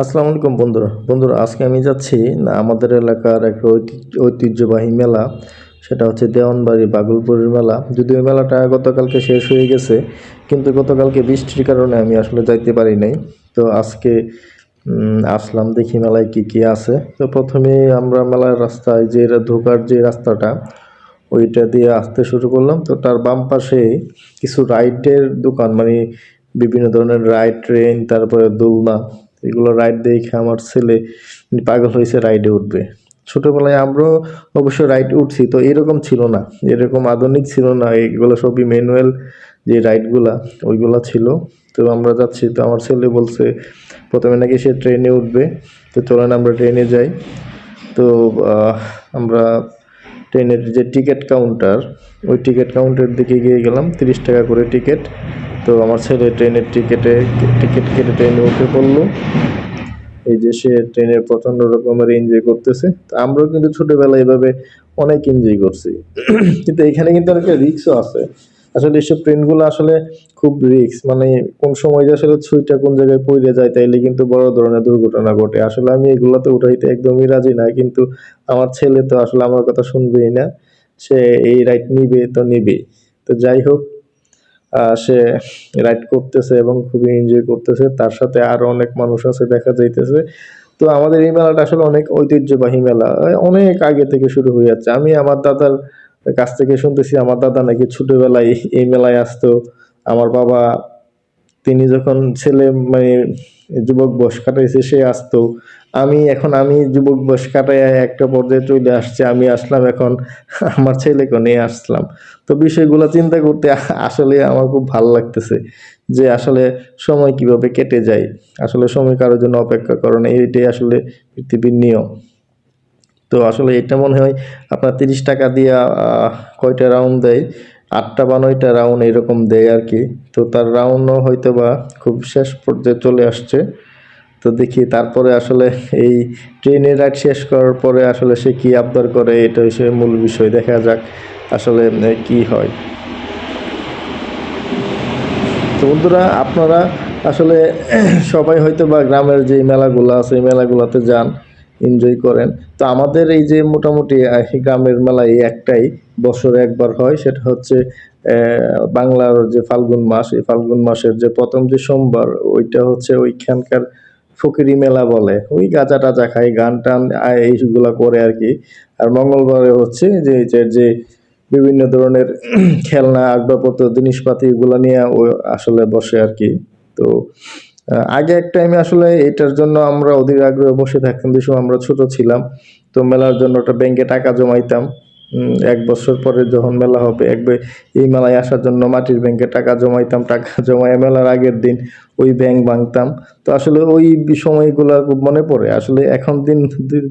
আসসালামু আলাইকুম বন্ধুরা। বন্ধুরা, আজকে আমি যাচ্ছি আমাদের এলাকার একটা ঐতিহ্য ঐতিহ্যবাহী মেলা, সেটা হচ্ছে দেওয়ানবাড়ি বাগলপুরের মেলা। যদিও মেলাটা গতকালকে শেষ হয়ে গেছে, কিন্তু গতকালকে বৃষ্টির কারণে আমি আসলে যাইতে পারি নাই। তো আজকে আসলাম দেখি মেলায় কি কি আছে। তো প্রথমে আমরা মেলার রাস্তায় যে ঢোকার যে রাস্তাটা, ওইটা দিয়ে আসতে শুরু করলাম। তো তার বাম পাশে কিছু রাইডের দোকান মানে বিভিন্ন ধরনের রাইড ট্রেন তারপরে দোলনা এগুলো রাইড দেখে আমার ছেলে পাগল হয়েছে রাইডে উঠবে। ছোটোবেলায় আমরাও অবশ্য রাইড উঠছি, তো এরকম ছিল না। এরকম আধুনিক ছিল না, এগুলো সবই ম্যানুয়াল যে রাইডগুলা ওইগুলো ছিল। তো আমরা যাচ্ছি, তো আমার ছেলে বলছে, প্রথমে নাকি সে ট্রেনে উঠবে, তো চলেন আমরা ট্রেনে যাই। তো আমরা ট্রেনের যে টিকিট কাউন্টার, ওই টিকিট কাউন্টার দিকে গিয়ে গেলাম, তিরিশ টাকা করে টিকিট। তো আমার ছেলে ট্রেনের টিকিটে, টিকিট কেটে ট্রেনে উঠে পড়ল। এই যে সে ট্রেনের প্রচণ্ড রকমের এনজয় করতেছে। তো আমরাও কিন্তু ছোটোবেলায় এভাবে অনেক এনজয় করছি। কিন্তু এখানে কিন্তু একটা রিক্সও আছে। আসলে এসব ট্রেনগুলো আসলে খুব রিক্স মানে কোন সময় যে আসলে ছুঁইটা কোন জায়গায় পড়ে যায় তাইলে কিন্তু বড় ধরনের দুর্ঘটনা ঘটে। আসলে আমি এগুলোতে উঠাইতে একদমই রাজি না, কিন্তু আমার ছেলে তো আসলে আমার কথা শুনবেই না, সে এই রাইড নিবে তো নিবেই তো যাই হোক সে রাইড করতেছে এবং খুবই এনজয় করতেছে, তার সাথে আরও অনেক মানুষ আছে দেখা যাইতেছে। তো আমাদের এই মেলাটা আসলে অনেক ঐতিহ্যবাহী মেলা অনেক আগে থেকে শুরু হয়ে যাচ্ছে। আমি আমার দাদার কাছ থেকে শুনতেছি আমার দাদা নাকি ছোটবেলায় এই মেলায় আসতো। আমার বাবা, তিনি যখন ছেলে মানে যুবক বয়স কাটাইছে, সে আসতো। আমি এখন, আমি যুবক বয়স কাটাই একটা পর্যায়ে চলে আসছে, আমি আসলাম এখন, আমার ছেলেকে নিয়ে আসলাম। তো বিষয়গুলো চিন্তা করতে আসলে আমার খুব ভালো লাগতেছে যে আসলে সময় কীভাবে কেটে যায়। আসলে সময় কারোর জন্য অপেক্ষা করে না, এইটাই আসলে পৃথিবীর নিয়ম। তো আসলে এটা মনে হয় আপনার তিরিশ টাকা দিয়ে কয়টা রাউন্ড দেয়? আটটা বা নয়টা রাউন্ড এরকম দেয় আর কি। তো তার রাউন্ডও হয়তো বা খুব শেষ পর্যায়ে চলে আসছে। তো দেখি তারপরে আসলে এই ট্রেনের রাইড শেষ করার পরে আসলে সে কি আবদার করে, এটা হচ্ছে মূল বিষয়। দেখা যাক আসলে কি হয়। তো বন্ধুরা, আপনারা আসলে সবাই হয়তো বা গ্রামের যে মেলাগুলো আছে, এই মেলাগুলোতে যান। এনজয় করেন। তো আমাদের এই যে মোটামুটি গ্রামের মেলা এই একটাই বছরে একবার হয়, সেটা হচ্ছে বাংলার যে ফাল্গুন মাস, এই ফাল্গুন মাসের যে প্রথম যে সোমবার, ওইটা হচ্ছে ওইখানকার ফকিরি মেলা বলে। ওই গাঁজা টাজা খায় গান টান এইগুলা করে আর কি। আর মঙ্গলবারে হচ্ছে যে যে বিভিন্ন ধরনের খেলনা, আসবাবপত্র, জিনিসপাতি এগুলো নিয়ে ও আসলে বসে আর কি। তো আগে এক টাইমে আসলে এটার জন্য আমরা অধীর আগ্রহে বসে থাকতাম, যে সময় আমরা ছোট ছিলাম। তো মেলার জন্য ওটা ব্যাংকে টাকা জমাইতাম। এক বছর পরে যখন মেলা হবে একবার এই মেলায় আসার জন্য মাটির ব্যাংকে টাকা জমাইতাম, টাকা জমায় মেলার আগের দিন ওই ব্যাংক ভাঙতাম। তো আসলে ওই সময়গুলো খুব মনে পড়ে। আসলে এখন দিন,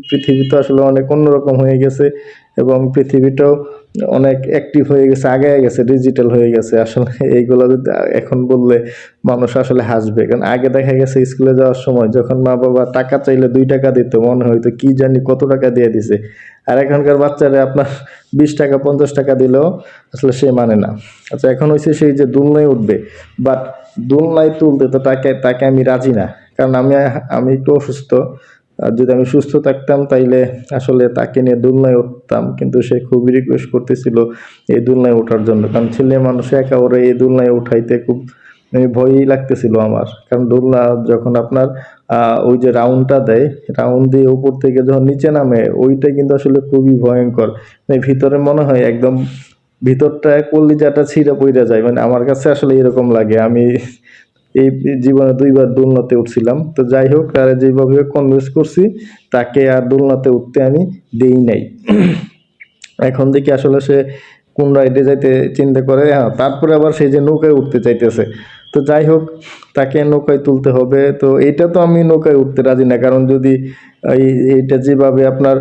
পৃথিবী তো আসলে অনেক অন্যরকম হয়ে গেছে এবং পৃথিবীটাও অনেক অ্যাক্টিভ হয়ে গেছে আগে গেছে ডিজিটাল হয়ে গেছে। আসলে এইগুলো যদি, এখন বললে মানুষ আসলে হাসবে। কারণ আগে দেখা গেছে স্কুলে যাওয়ার সময় যখন মা বাবা টাকা চাইলে দুই টাকা দিত, মনে হয়তো কি জানি কত টাকা দিয়ে দিছে। আর এখনকার বাচ্চারা আপনার বিশ টাকা, পঞ্চাশ টাকা দিলেও আসলে সে মানে না। আচ্ছা এখন হয়েছে সেই যে দুলনায় উঠবে। বাট দুলনায় তুলতে তো তাকে তাকে আমি রাজি না। কারণ আমি আমি একটু অসুস্থ আর যদি আমি সুস্থ থাকতাম, তাইলে আসলে তাকে নিয়ে দুলনায় উঠতাম। কিন্তু সে খুবই রিকোয়েস্ট করতেছিল এই দুলনায় ওঠার জন্য। কারণ ছেলে মানুষ একা ওরে এই দুলনায় উঠাইতে খুব ভয়ই লাগতেছিল আমার। কারণ দোলনা যখন আপনার ওই যে রাউন্ডটা দেয়, রাউন্ড দিয়ে উপর থেকে যখন নিচে নামে, ওইটা কিন্তু আসলে খুবই ভয়ঙ্কর। মানে ভিতরে মনে হয় একদম ভিতরটায় কলিজাটা ছিঁড়ে পড়ে যায়। মানে আমার কাছে আসলে এরকম লাগে। আমি এই জীবনে দুইবার দোলনাতে উঠছিলাম। তো যাই হোক, আর যেভাবে কনভিন্স করছি, তাকে আর দোলনাতে উঠতে আমি দেই নাই। এখন দেখি আসলে সে কোন রাইডে যাইতে চিন্তা করে। হ্যাঁ তারপরে আবার সেই যে নৌকায় উঠতে চাইতেছে। তো যাই হোক, তাকে নৌকায় তুলতে হবে। তো এইটা তো আমি নৌকায় উঠতে রাজি না, কারণ যদি এই, এইটা যেভাবে আপনার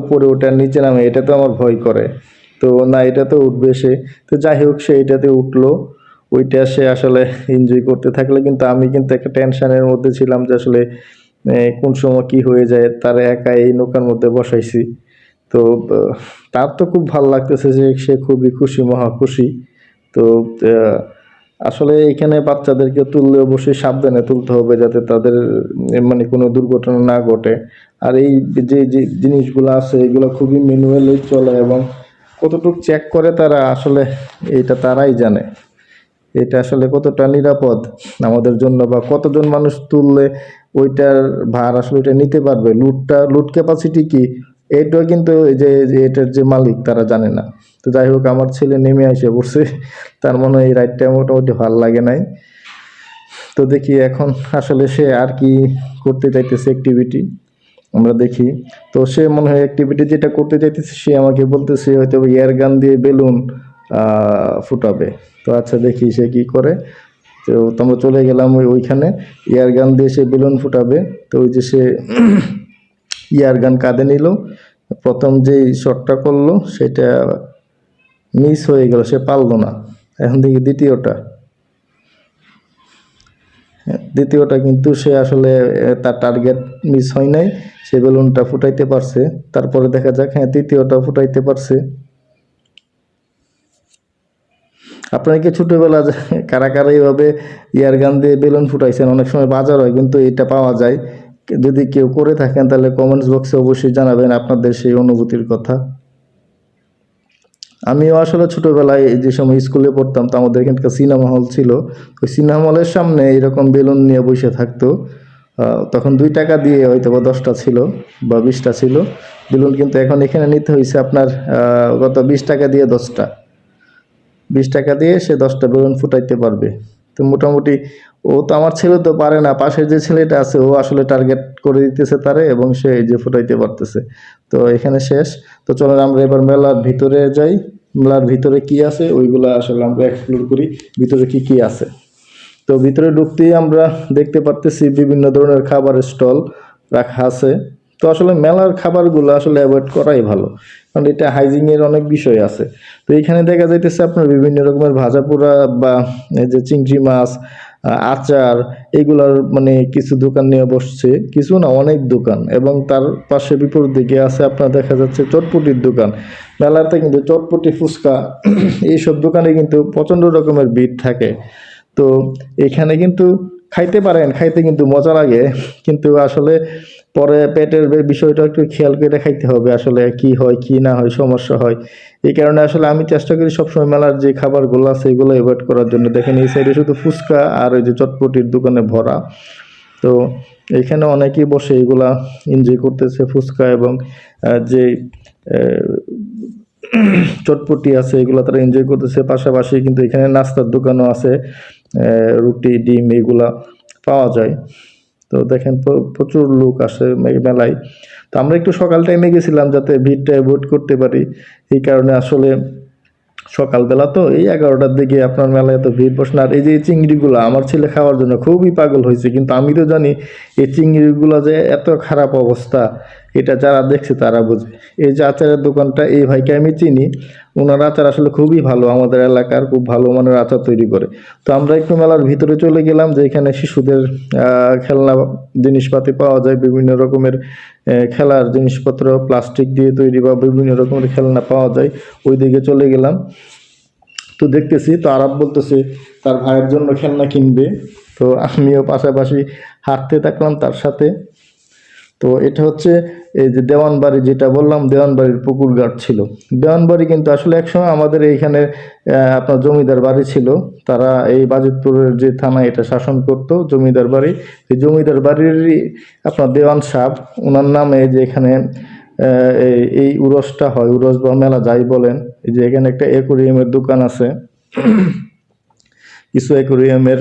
উপরে ওঠার নিচে নামে, এটা তো আমার ভয় করে। তো না, এটা তো উঠবে সে। তো যাই হোক, সে এটাতে উঠল। ওইটা সে আসলে এনজয় করতে থাকলে কিন্তু আমি কিন্তু একটা টেনশনের মধ্যে ছিলাম যে আসলে কোন সময় কি হয়ে যায়, তার একা এই নৌকার মধ্যে বসাইছি। তো তার তো খুব ভালো লাগতেছে যে সে খুবই খুশি, মহা খুশি। তো আসলে এখানে বাচ্চাদেরকে তুললে অবশ্যই সাবধানে তুলতে হবে যাতে তাদের মানে কোনো দুর্ঘটনা না ঘটে। আর এই যে যে জিনিসগুলো আছে, এগুলো খুবই ম্যানুয়ালি চলে এবং কতটুকু চেক করে তারা আসলে, এটা তারাই জানে। এটা আসলে কতটা নিরাপদ আমাদের জন্য বা কতজন মানুষ তুললে ওইটার ভার আসলে এটা নিতে পারবে? লুটটা, লুট ক্যাপাসিটি কি? এইটাও কিন্তু যে এটার যে মালিক তারা জানে না। তো যাই হোক, আমার ছেলে নেমে আসে পড়ছে। তার মনে হয় এই রাইডটা মোটামুটি ভালো লাগে নাই। তো দেখি এখন আসলে সে আর কি করতে চাইতেছে অ্যাক্টিভিটি আমরা দেখি। তো সে মনে হয় অ্যাক্টিভিটি যেটা করতে চাইতেছে, সে আমাকে বলতেছে হয়তো এয়ার গান দিয়ে বেলুন ফুটাবে। তো আচ্ছা দেখি সে কি করে। তো তোমরা চলে গেলাম ওই ওইখানে। ইয়ার গান দিয়ে সে বেলুন ফুটাবে। তো ওই যে সে ইয়ার গান কাঁধে নিল। প্রথম যেই শটটা করল, সেটা মিস হয়ে গেল, সে পারল না। এখন দেখি দ্বিতীয়টা। দ্বিতীয়টা কিন্তু সে আসলে তার টার্গেট মিস হয় নাই। সে বেলুনটা ফুটাইতে পারছে। তারপরে দেখা যাক হ্যাঁ তৃতীয়টা ফুটাইতে পারছে। আপনারা কি ছোটবেলা কারা কারা এইভাবে ইয়ার গান দিয়ে বেলুন ফুটাইছেন, অনেক সময় বাজার হয়, কিন্তু এটা পাওয়া যায়। যদি কেউ করে থাকেন, তাহলে কমেন্টস বক্সে অবশ্যই জানাবেন আপনাদের সেই অনুভূতির কথা। আমিও আসলে ছোটোবেলায় যে সময় স্কুলে পড়তাম, তো আমাদের এখানকার সিনেমা হল ছিল। ওই সিনেমা হলের সামনে এরকম বেলুন নিয়ে বসে থাকতো। তখন দুই টাকা দিয়ে হয়তো বা দশটা ছিল বা বিশটা ছিল। বেলুন কিন্তু এখন এখানে নিতে হয়েছে আপনার গত বিশ টাকা দিয়ে দশটা। বিশ টাকা দিয়ে সে দশটা বেলুন ফুটাইতে পারবে। তো মোটামুটি ও তো আমার ছেলে তো পারে না, পাশের যে ছেলেটা আছে ও আসলে টার্গেট করে দিতেছে তারে এবং সে এই যে ফুটাইতে পারতেছে। তো এখানে শেষ। তো চলেন আমরা এবার মেলার ভিতরে যাই। মেলার ভিতরে কি আছে ওইগুলা আসলে আমরা এক্সপ্লোর করি, ভিতরে কি কি আছে। তো ভিতরে ঢুকতেই আমরা দেখতে পারতেছি বিভিন্ন ধরনের খাবারের স্টল রাখা আছে। তো আসলে মেলার খাবারগুলো আসলে অ্যাভয়েড করাই ভালো। কারণ এটা হাইজিনের অনেক বিষয় আছে। তো এখানে দেখা যাইতেছে আপনার বিভিন্ন রকমের ভাজা পোড়া বা যে চিংড়ি মাছ আচার এগুলার মানে কিছু দোকান নিয়ে বসছে, কিছু না অনেক দোকান এবং তার পাশে বিপরীত দিকে আছে আপনার দেখা যাচ্ছে চটপটির দোকান। মেলাতে কিন্তু চটপটি, ফুচকা, এইসব দোকানে কিন্তু প্রচণ্ড রকমের ভিড় থাকে। তো এখানে কিন্তু খাইতে পারেন, খাইতে কিন্তু মজা লাগে। কিন্তু আসলে পরে পেটের বিষয়টা একটু খেয়াল করে খাইতে হবে আসলে কি হয়, কি না হয়, সমস্যা হয়। এই কারণে আসলে আমি চেষ্টা করি সবসময় মেলার যে খাবারগুলো আছে এগুলো অ্যাভয়েড করার জন্য। দেখেন এই সাইডে শুধু ফুচকা আর ওই যে চটপটির দোকানে ভরা। তো এখানে অনেকেই বসে এগুলা এনজয় করতেছে ফুচকা এবং যে চটপটি আছে এগুলো তারা এনজয় করতেছে। পাশাপাশি কিন্তু এখানে নাস্তার দোকানও আছে। রুটি, ডিম এগুলা পাওয়া যায়। তো দেখেন প্রচুর লোক আসে মেলায়। তো আমরা একটু সকাল টাইমে গেছিলাম যাতে ভিড়টা অ্যাভয়েড করতে পারি। এই কারণে আসলে সকালবেলা তো এই এগারোটার দিকে আপনার মেলায় এত ভিড় বসে আর এই যে চিংড়িগুলো, আমার ছেলে খাওয়ার জন্য খুবই পাগল হয়েছে। কিন্তু আমি তো জানি, এই চিংড়িগুলো যে এত খারাপ অবস্থা। এটা যারা দেখছে তারা বোঝে। এই যে আচারের দোকানটা এই ভাইকে আমি চিনি ওনার আচার আসলে খুবই ভালো, আমাদের এলাকার খুব ভালো মানের আচার তৈরি করে। তো আমরা একটু মেলার ভিতরে চলে গেলাম, যে এখানে শিশুদের খেলনা জিনিসপাতি পাওয়া যায়, বিভিন্ন রকমের খেলার জিনিসপত্র, প্লাস্টিক দিয়ে তৈরি বা বিভিন্ন রকমের খেলনা পাওয়া যায় ওই দিকে চলে গেলাম। তো দেখতেছি, তো আরব বলতেছে, তার ভাইয়ের জন্য খেলনা কিনবে। তো আমিও পাশাপাশি হাঁটতে থাকলাম তার সাথে। তো এটা হচ্ছে এই যে দেওয়ানবাড়ি যেটা বললাম, দেওয়ানবাড়ির পুকুর ঘাট ছিল। দেওয়ানবাড়ি কিন্তু আসলে একসময় আমাদের এইখানে আপনার জমিদার বাড়ি ছিল। তারা এই বাজিতপুরের যে থানা এটা শাসন করত, জমিদার বাড়ি। এই জমিদার বাড়িরই আপনার দেওয়ান সাহেব ওনার নামে যে এখানে এই উরসটা হয়, উরস বা মেলা যাই বলেন, এই যে এখানে একটা অ্যাকোরিয়ামের দোকান আছে। কিছু অ্যাকোরিয়ামের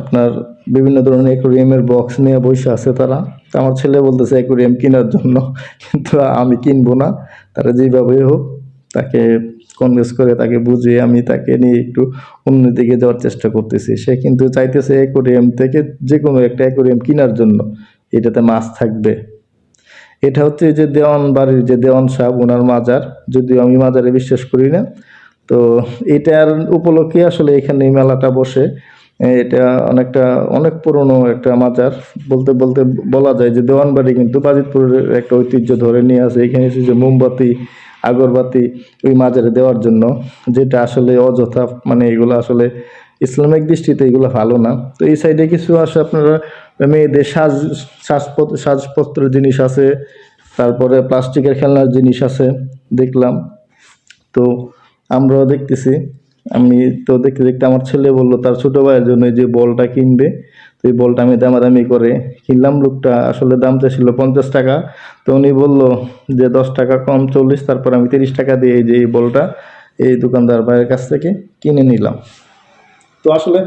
আপনার বিভিন্ন ধরনের অ্যাকোরিয়ামের বক্স নিয়ে বসে আছে তারা। তো আমার ছেলে বলতেছে অ্যাকোরিয়াম কেনার জন্য, কিন্তু আমি কিনবো না। তারা যেভাবে হোক তাকে কনভিন্স করে, তাকে বুঝিয়ে আমি তাকে নিয়ে একটু অন্যদিকে যাওয়ার চেষ্টা করতেছি। সে কিন্তু চাইতেছে অ্যাকোরিয়াম থেকে যে কোনো একটা অ্যাকোরিয়াম কেনার জন্য। এটাতে মাছ থাকবে। এটা হচ্ছে যে দেওয়ান বাড়ির যে দেওয়ান সাহেব ওনার মাজার। যদিও আমি মাজারে বিশ্বাস করি না। তো এটার উপলক্ষে আসলে এখানে মেলাটা বসে। এটা অনেকটা, অনেক পুরনো একটা মাজার। বলতে বলতে বলা যায় যে দেওয়ানবাড়ি কিন্তু বাজিতপুরের একটা ঐতিহ্য ধরে নিয়ে আছে এখানে এসে যে মোমবাতি, আগরবাতি ওই মাজারে দেওয়ার জন্য, যেটা আসলে অযথা মানে এগুলো আসলে ইসলামিক দৃষ্টিতে এগুলো ভালো না। তো এই সাইডে কিছু আসে আপনারা, মেয়েদের সাজ সাজপত্র সাজপত্রের জিনিস আছে, তারপরে প্লাস্টিকের খেলনার জিনিস আছে, দেখলাম। তো আমরাও দেখতেছি। আমি তো দেখতে দেখতে আমার ছেলে বলল, তার ছোট ভাইয়ের জন্য যে বলটা কিনবে, তো এই বলটা আমি দামাদামি করে কিনলাম। লোকটা আসলে দাম ছিল পঞ্চাশ টাকা। তো উনি বলল যে, দশ টাকা কম চল্লিশ, তারপর আমি তিরিশ টাকা দিয়ে যে এই বলটা এই দোকানদার ভাইয়ের কাছ থেকে কিনে নিলাম। তো আসলে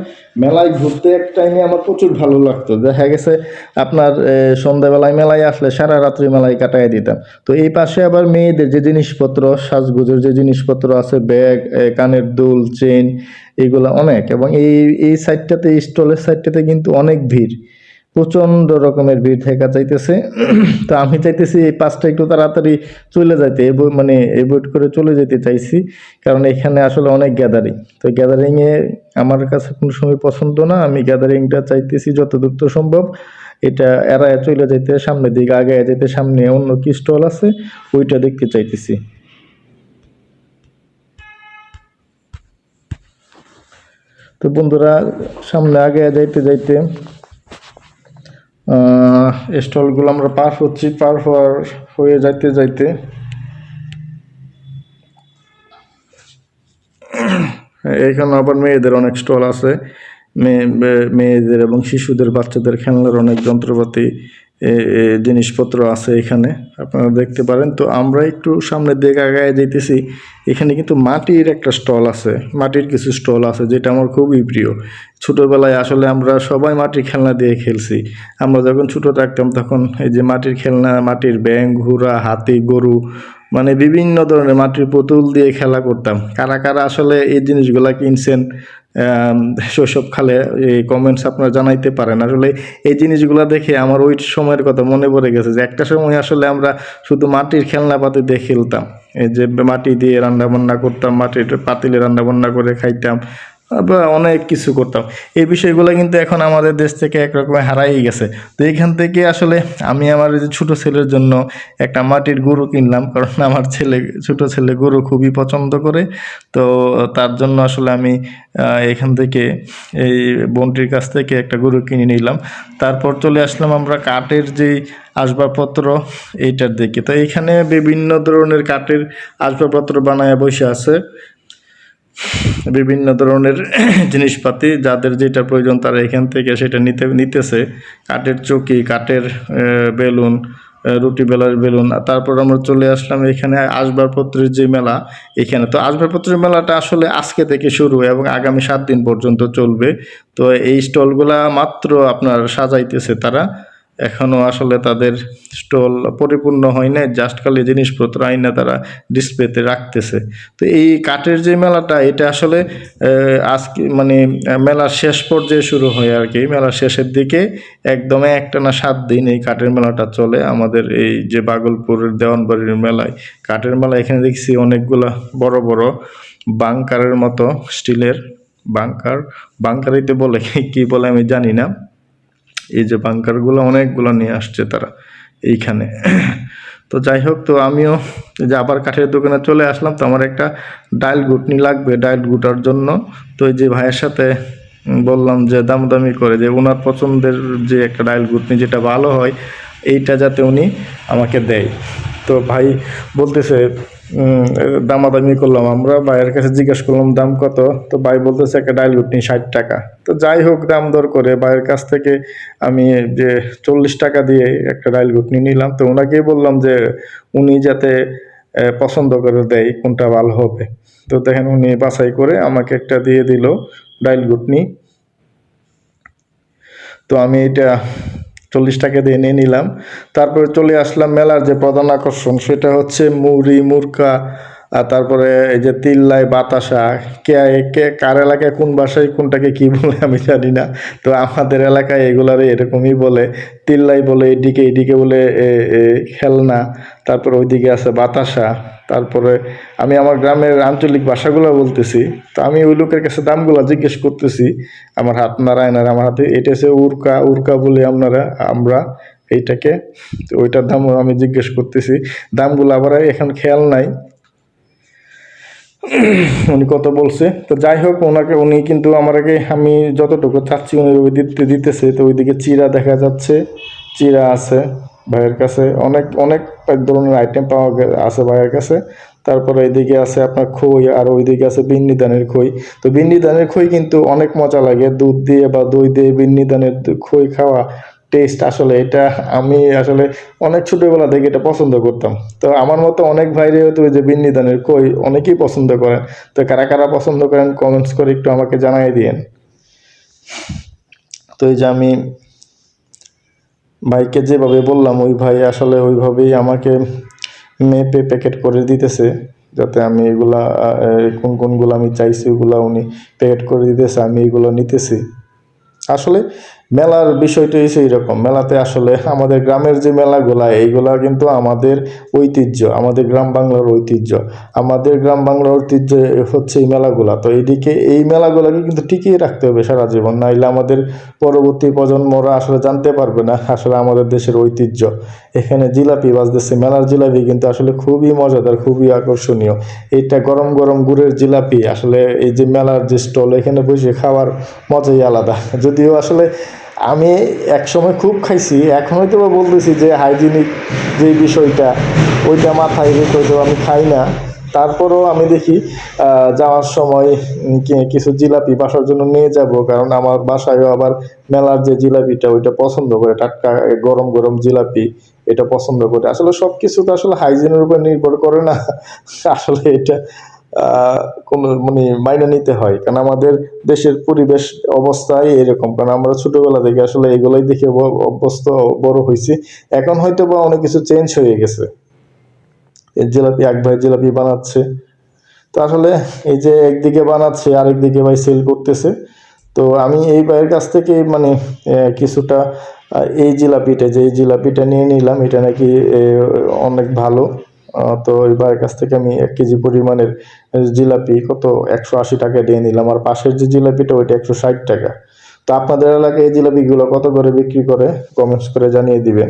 মেলায় ঘুরতে এক টাইমে আমার প্রচুর ভালো লাগতো। দেখা গেছে আপনার সন্ধ্যাবেলায় মেলায় আসলে সারা রাত্রি মেলায় কাটাই দিতাম। তো এই পাশে আবার মেয়েদের যে জিনিসপত্র, সাজগোজের যে জিনিসপত্র আছে, ব্যাগ কানের দুল চেন এগুলো অনেক। এবং এই এই সাইডটাতে স্টলের সাইডটাতে কিন্তু অনেক ভিড়। প্রচণ্ড রকমের ভিড় থাকা চাইতেছে। তো আমি চাইতেছি এই পাঁচটা একটু তাড়াতাড়ি চলে যাইতে মানে এভয়েড করে চলে যেতে চাইছি। কারণ এখানে আসলে অনেক গ্যাদারিং তো গ্যাদারিংয়ে আমার কাছে কোনো সময় পছন্দ না। আমি গ্যাদারিংটা চাইতেছি যত দ্রুত সম্ভব। এটা এড়ায় চলে যাইতে, সামনের দিকে আগে যেতে সামনে অন্য কি স্টল আছে, ওইটা দেখতে চাইতেছি। তো বন্ধুরা, সামনে আগে যাইতে যাইতে স্টলগুলো আমরা পার হচ্ছি, পার হওয়ার হয়ে যাইতে যাইতে। এখানে আবার মেয়েদের অনেক স্টল আছে। মেয়ে, মেয়েদের এবং শিশুদের, বাচ্চাদের খেলনার অনেক যন্ত্রপাতি জিনিসপত্র আছে এখানে, আপনারা দেখতে পারেন। তো আমরা একটু সামনের দিকে আগায় যেতেছি এখানে কিন্তু মাটির একটা স্টল আছে, মাটির কিছু স্টল আছে, যেটা আমার খুবই প্রিয়। ছোটোবেলায় আসলে আমরা সবাই মাটির খেলনা দিয়ে খেলছি। আমরা যখন ছোটো থাকতাম তখন এই যে মাটির খেলনা, মাটির ব্যাঙ, ঘোড়া, হাতি, গরু মানে বিভিন্ন ধরনের মাটির পুতুল দিয়ে খেলা করতাম। কারা কারা আসলে এই জিনিসগুলা কিনছেন শৈশবকালে এই কমেন্টস আপনারা জানাইতে পারেন। আসলে এই জিনিসগুলো দেখে আমার ওই সময়ের কথা মনে পড়ে গেছে যে, একটা সময় আসলে আমরা শুধু মাটির খেলনাপাতি দিয়ে খেলতাম। এই যে মাটি দিয়ে রান্না বান্না করতাম, মাটির পাতিলে রান্না বান্না করে খাইতাম। অনেক কিছু করতাম। এই বিষয়গুলো কিন্তু এখন আমাদের দেশ থেকে একরকমের হারাই গেছে। তো এইখান থেকে আসলে আমি আমার যে ছোটো ছেলের জন্য একটা মাটির গরু কিনলাম, কারণ আমার ছেলে, ছোটো ছেলে গরু খুবই পছন্দ করে। তো তার জন্য আসলে আমি এখান থেকে এই বোনটির কাছ থেকে একটা গরু কিনে নিলাম। তারপর চলে আসলাম আমরা কাঠের যেই আসবাবপত্র, এইটার দিকে। তো এইখানে বিভিন্ন ধরনের কাঠের আসবাবপত্র বানায় বসে আছে। বিভিন্ন ধরনের জিনিসপাতি যাদের যেটা প্রয়োজন তারা এখান থেকে সেটা নিতে, নিতেছে। কাঠের চকি, কাঠের বেলুন রুটি বেলার বেলুন। তারপর আমরা চলে আসলাম এখানে আসবাবপত্রের যে মেলা। এখানে তো আসবাবপত্রের মেলাটা আসলে আজকে থেকে শুরু এবং আগামী সাত দিন পর্যন্ত চলবে। তো এই স্টলগুলা মাত্র আপনার সাজাইতেছে তারা। এখনও আসলে তাদের স্টল পরিপূর্ণ হয় নাই জাস্ট খালি জিনিসপত্র আইনা তারা ডিসপ্লেতে রাখতেছে। তো এই কাঠের যে মেলাটা, এটা আসলে আজকে মানে মেলার শেষ পর্যায়ে শুরু হয় আর কি। মেলার শেষের দিকে একদম একটা না সাত দিন এই কাঠের মেলাটা চলে। আমাদের এই যে বাগলপুরের দেওয়ানবাড়ির মেলায়, কাঠের মেলা এখানে দেখছি অনেকগুলা বড় বড় বাংকারের মতো স্টিলের বাংকার। বাংকারিতে বলে কি বলে আমি জানি না। এই যে বাংকারগুলো অনেকগুলো নিয়ে আসছে তারা এইখানে। তো যাই হোক, তো আমিও যে আবার কাঠের দোকানে চলে আসলাম, তো আমার একটা ডাইল গুটনি লাগবে ডাইল গুটার জন্য। তো এই যে ভাইয়ের সাথে বললাম যে দামদামি করে, যে ওনার পছন্দের যে একটা ডাইল গুটনি যেটা ভালো হয়, এইটা যাতে উনি আমাকে দেয়। তো ভাই বলতেছে দামাদামি করলাম। আমরা ভাইয়ের কাছে জিজ্ঞেস করলাম, দাম কত? তো ভাই বলতেছে, একটা ডাইল গুটনি ষাট টাকা। তো যাই হোক, দাম দর করে ভাইয়ের কাছ থেকে আমি যে চল্লিশ টাকা দিয়ে একটা ডাইল গুটনি নিলাম, তো ওনাকেই বললাম যে উনি যাতে পছন্দ করে দেয়, কোনটা ভালো হবে। তো দেখেন, উনি বাছাই করে আমাকে একটা দিয়ে দিল ডাইল গুটনি। তো আমি এটা চল্লিশ টাকা দিয়ে নিয়ে নিলাম। তারপরে চলে আসলাম মেলার যে প্রধান আকর্ষণ, সেটা হচ্ছে মুড়ি, মুরকা, আর তারপরে এই যে তিল্লাই, বাতাসা, কে কে, কার এলাকায় কোন ভাষায় কোনটাকে কি বলে আমি জানি না, তো আমাদের এলাকায় এগুলারে এরকমই বলে। তিল্লাই বলে, এদিকে এদিকে বলে খেলনা, তারপর ওইদিকে আছে বাতাসা। তারপরে আমি আমার গ্রামের আঞ্চলিক ভাষাগুলো বলতেছি। তো আমি ওই লোকের কাছে দামগুলো জিজ্ঞেস করতেছি, আমার হাত নাড়ায় না আমার হাতে এটা হচ্ছে উরকা উরকা বলে আপনারা, আমরা এইটাকে। তো ওইটার দামও আমি জিজ্ঞেস করতেছি। দামগুলো আবার এখন খেয়াল নাই। উনি কত বলছে। তো যাই হোক, ওনাকে, উনি কিন্তু আমার আগে আমি যতটুকু চাচ্ছি, উনি দিতে, দিতেছে। তো ওইদিকে চিরা দেখা যাচ্ছে, চিরা আছে। ভাইয়ের কাছে অনেক অনেক এক ধরনের আইটেম পাওয়া আছে ভাইয়ের কাছে। তারপরে এইদিকে আছে আপনার খই আর ওইদিকে আছে বিন্নি ধানের খই। তো বিন্নি ধানের খই কিন্তু অনেক মজা লাগে। দুধ দিয়ে বা দই দিয়ে বিন্নি ধানের দ- খই খাওয়া টেস্ট আসলে এটা আমি আসলে অনেক ছোটোবেলা থেকে এটা পছন্দ করতাম। তো আমার মতো অনেক ভাইরে হয়তো যে বিন্নি ধানের কই অনেকেই পছন্দ করেন। তো কারা কারা পছন্দ করেন কমেন্টস করে একটু আমাকে জানাই দিয়েন। তো এই যে আমি ভাইকে যেভাবে বললাম, ওই ভাই আসলে ওইভাবেই আমাকে মেপে প্যাকেট করে দিতেছে, যাতে আমি এগুলা কোন কোনগুলো আমি চাইছি ওগুলা উনি প্যাকেট করে দিতেছে, আমি এগুলো নিতেছি। আসলে মেলার বিষয়টা হচ্ছে এইরকম। মেলাতে আসলে আমাদের গ্রামের যে মেলাগুলা, এইগুলা কিন্তু আমাদের ঐতিহ্য, আমাদের গ্রাম বাংলার ঐতিহ্য। আমাদের গ্রাম বাংলার ঐতিহ্য হচ্ছে এই মেলাগুলা। তো এইদিকে এই মেলাগুলাকে কিন্তু টিকিয়ে রাখতে হবে সারা জীবন। নাইলে আমাদের পরবর্তী প্রজন্মরা আসলে জানতে পারবে না আসলে আমাদের দেশের ঐতিহ্য। এখানে জিলাপি বাজতেছে, মেলার জিলাপি কিন্তু আসলে খুবই মজাদার, খুবই আকর্ষণীয়। এইটা গরম গরম গুড়ের জিলাপি। আসলে এই যে মেলার যে স্টল, এখানে বসে খাওয়ার মজাই আলাদা। যদিও আসলে আমি একসময় খুব খাইছি, এখন হয়তো বা বলতেছি যে হাইজিনিক যে বিষয়টা, ওইটা মাথায় রেখে হয়তো আমি খাই না। তারপরেও আমি দেখি যাওয়ার সময় কিছু জিলাপি বাসার জন্য নিয়ে যাব, কারণ আমার বাসায়ও আবার মেলার যে জিলাপিটা, ওইটা পছন্দ করে, টাটকা গরম গরম জিলাপি, এটা পছন্দ করে। আসলে সব কিছু তো আসলে হাইজিনের উপর নির্ভর করে না। আসলে এটা কোনো মানে মাইনে নিতে হয়। কারণ আমাদের দেশের পরিবেশ অবস্থাই এরকম। কারণ আমরা ছোটবেলা থেকে আসলে এগুলোই দেখে অভ্যস্ত, বড় হয়েছি। এখন হয়তো বা অনেক কিছু চেঞ্জ হয়ে গেছে। জিলাপি এক ভাই জিলাপি বানাচ্ছে। তো আসলে এই যে একদিকে বানাচ্ছে, আরেকদিকে ভাই সেল করতেছে। তো আমি এই ভাইয়ের কাছ থেকে মানে কিছুটা এই জিলাপিটা, যে এই জিলাপিটা নিয়ে নিলাম, এটা নাকি অনেক ভালো। তো এই ভাইয়ের কাছ থেকে আমি এক কেজি পরিমাণের জিলাপি, কত, একশো আশি টাকা দিয়ে নিলাম। আর পাশের যে জিলাপিটা, ওইটা একশো ষাট টাকা। তো আপনাদের এলাকায় এই জিলাপিগুলো কত করে বিক্রি করে কমেন্টস করে জানিয়ে দিবেন।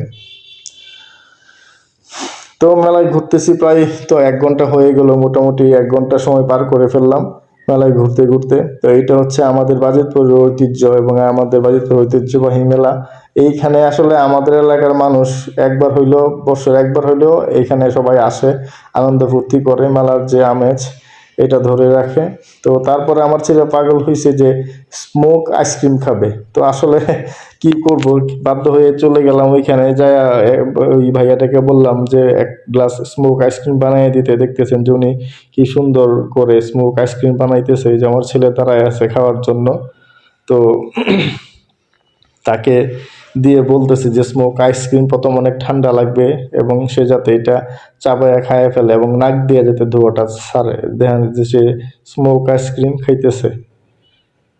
তো মেলায় ঘুরতেছি প্রায়, তো এক ঘণ্টা হয়ে গেল, মোটামুটি এক ঘণ্টা সময় পার করে ফেললাম মেলায় ঘুরতে ঘুরতে। তো এইটা হচ্ছে আমাদের বাজিতপুরের ঐতিহ্য এবং আমাদের বাজিতপুর ঐতিহ্যবাহী মেলা। এইখানে আসলে আমাদের এলাকার মানুষ একবার হইলেও, বছর একবার হইলেও এইখানে সবাই আসে, আনন্দ ফুর্তি করে, মেলার যে আমেজ, এটা ধরে রাখে। তো তারপরে আমার ছেলে পাগল হয়েছে যে স্মোক আইসক্রিম খাবে। তো আসলে কি করব? বাধ্য হয়ে চলে গেলাম ওইখানে, যাই ওই ভাইয়াটাকে বললাম যে এক গ্লাস স্মোক আইসক্রিম বানিয়ে দিতে। দেখতেছেন যে উনি কি সুন্দর করে স্মোক আইসক্রিম বানাইতেছে। যে আমার ছেলে তারাই আছে খাওয়ার জন্য। তো তাকে দিয়ে বলতেছে যে স্মোক আইসক্রিম প্রথম অনেক ঠান্ডা লাগবে এবং সে যাতে এটা চাবায়া খায় ফেলে এবং নাক দিয়ে যাতে ধোয়াটা ছাড়ে। দেখেন যে সে স্মোক আইসক্রিম খাইতেছে।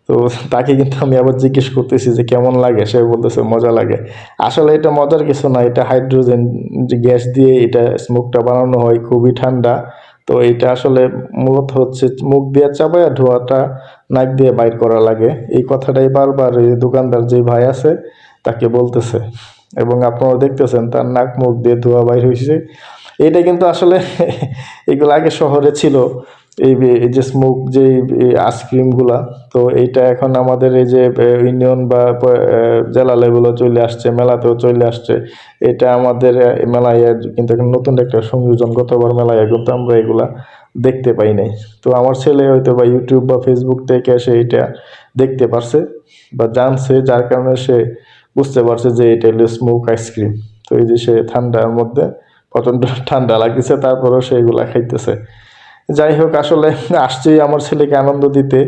তো তাকে কিন্তু আমি আবার জিজ্ঞেস করতেছি যে, কেমন লাগে? সে বলতেছে, মজা লাগে। আসলে এটা মজার কিছু না, এটা হাইড্রোজেন গ্যাস দিয়ে এটা স্মোকটা বানানো হয়, খুবই ঠান্ডা। তো এটা আসলে মূলত হচ্ছে মুখ দিয়ে চাপায় ধোঁয়াটা নাক দিয়ে বাইর করা লাগে। এই কথাটাই বারবার এই দোকানদার যে ভাই আছে তাকে বলতেছে। এবং আপনারা দেখতেছেন তার নাক, মুখ দিয়ে ধোঁয়া বাইর হয়েছে এটা কিন্তু আসলে এগুলো আগে শহরে ছিল, এই যে স্মোক যে আইসক্রিমগুলা তো এইটা এখন আমাদের এই যে ইউনিয়ন বা জেলা লেভেলও চলে আসছে, মেলাতেও চলে আসছে। এটা আমাদের মেলায় কিন্তু এখন নতুন একটা সংযোজন, গতবার মেলায় কিন্তু আমরা এগুলা দেখতে পাই নাই। তো আমার ছেলে হয়তো বা ইউটিউব বা ফেসবুক থেকে সে এটা দেখতে পারছে বা জানছে, যার কারণে সে বুঝতে পারছে যে এটা হলো স্মোক আইসক্রিম তো এই যে সে ঠান্ডার মধ্যে প্রচণ্ড ঠান্ডা লাগতেছে, তারপরেও সে এগুলা খাইতেছে। যাই হোক, আসলে আসছি আমার ছেলেকে আনন্দ দিতে।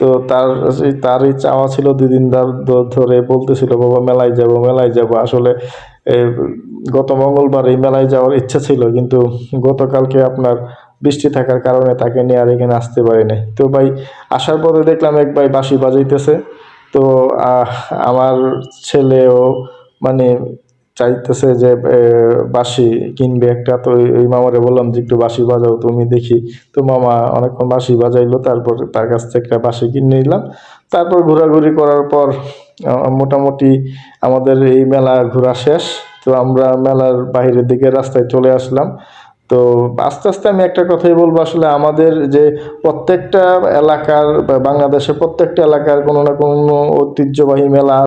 তো তার তারই চাওয়া ছিল দুই দিন ধরে বলতেছিল, বাবা, মেলায় যাব মেলায় যাব। আসলে গত মঙ্গলবার এই মেলায় যাওয়ার ইচ্ছা ছিল, কিন্তু গতকালকে আপনার বৃষ্টি থাকার কারণে তাকে নিয়ে আর এখানে আসতে পারি নাই তো ভাই, আসার পথে দেখলাম এক ভাই বাঁশি বাজাইতেছে। তো আমার ছেলেও মানে চাইতেছে যে বাঁশি কিনবে একটা। তো ওই- মামারে বললাম যে, একটু বাঁশি বাজাও তুমি দেখি। তো মামা অনেকক্ষণ বাঁশি বাজাইলো, তারপর তার কাছ থেকে একটা বাঁশি কিনে নিলাম। তারপর ঘোরাঘুরি করার পর মোটামুটি আমাদের এই মেলা ঘোরা শেষ। তো আমরা মেলার বাইরের দিকে রাস্তায় চলে আসলাম। তো আস্তে আস্তে আমি একটা কথাই বলব, আসলে আমাদের যে প্রত্যেকটা এলাকার বাংলাদেশের প্রত্যেকটা এলাকার কোনো না কোনো ঐতিহ্যবাহী মেলা